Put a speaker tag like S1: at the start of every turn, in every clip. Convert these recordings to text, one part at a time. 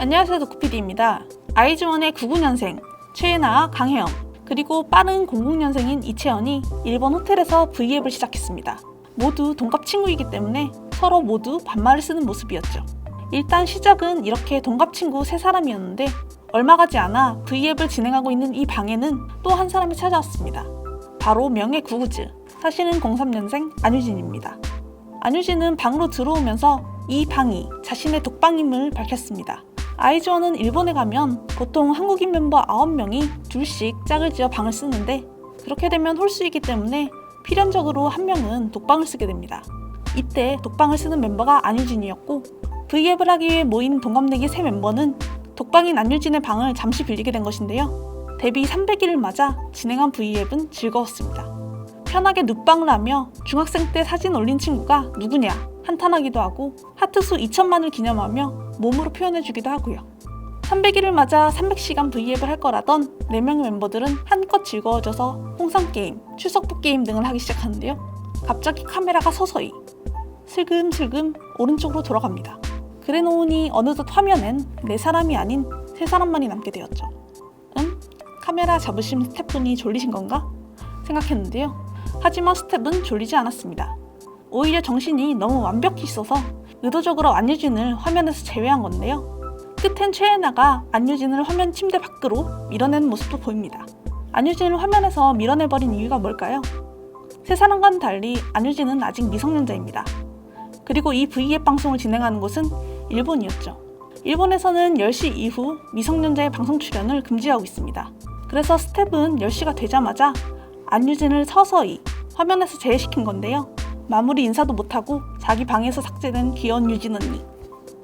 S1: 안녕하세요 도쿠피디입니다. 아이즈원의 99년생 최예나 강혜영 그리고 빠른 00년생인 이채연이 일본 호텔에서 V앱을 시작했습니다. 모두 동갑 친구이기 때문에 서로 모두 반말을 쓰는 모습이었죠. 일단 시작은 이렇게 동갑 친구 세 사람이었는데 얼마 가지 않아 V앱을 진행하고 있는 이 방에는 또 한 사람이 찾아왔습니다. 바로 명예 구구즈, 사실은 03년생 안유진입니다. 안유진은 방으로 들어오면서 이 방이 자신의 독방임을 밝혔습니다. 아이즈원은 일본에 가면 보통 한국인 멤버 9명이 둘씩 짝을 지어 방을 쓰는데 그렇게 되면 홀수이기 때문에 필연적으로 한 명은 독방을 쓰게 됩니다. 이때 독방을 쓰는 멤버가 안유진이었고 V앱을 하기 위해 모인 동갑내기 세 멤버는 독방인 안유진의 방을 잠시 빌리게 된 것인데요. 데뷔 300일을 맞아 진행한 V앱은 즐거웠습니다. 편하게 눕방을 하며 중학생 때 사진 올린 친구가 누구냐 한탄하기도 하고 하트수 2천만을 기념하며 몸으로 표현해주기도 하고요. 300일을 맞아 300시간 V앱을 할 거라던 4명의 멤버들은 한껏 즐거워져서 홍상게임, 출석부 게임 등을 하기 시작하는데요. 갑자기 카메라가 서서히 슬금슬금 오른쪽으로 돌아갑니다. 그래 놓으니 어느덧 화면엔 네 사람이 아닌 세 사람만이 남게 되었죠. 응? 카메라 잡으신 스태프분이 졸리신 건가? 생각했는데요. 하지만 스텝은 졸리지 않았습니다. 오히려 정신이 너무 완벽히 있어서 의도적으로 안유진을 화면에서 제외한 건데요. 끝엔 최애나가 안유진을 화면 침대 밖으로 밀어내는 모습도 보입니다. 안유진을 화면에서 밀어내버린 이유가 뭘까요? 세 사람과는 달리 안유진은 아직 미성년자입니다. 그리고 이 V앱 방송을 진행하는 곳은 일본이었죠. 일본에서는 10시 이후 미성년자의 방송 출연을 금지하고 있습니다. 그래서 스텝은 10시가 되자마자 안유진을 서서히 화면에서 제외시킨 건데요. 마무리 인사도 못하고 자기 방에서 삭제된 귀여운 유진 언니.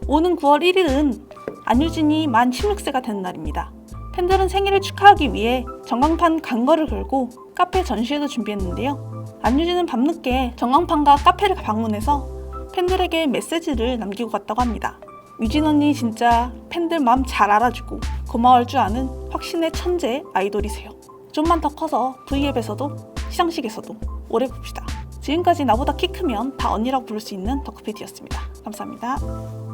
S1: 오는 9월 1일은 안유진이 만 16세가 되는 날입니다. 팬들은 생일을 축하하기 위해 전광판 간거를 걸고 카페 전시회도 준비했는데요. 안유진은 밤늦게 전광판과 카페를 방문해서 팬들에게 메시지를 남기고 갔다고 합니다. 유진 언니 진짜 팬들 마음 잘 알아주고 고마울 줄 아는 확신의 천재 아이돌이세요. 좀만 더 커서 V앱에서도 시상식에서도 오래 봅시다. 지금까지 나보다 키 크면 다 언니라고 부를 수 있는 덕후피디였습니다. 감사합니다.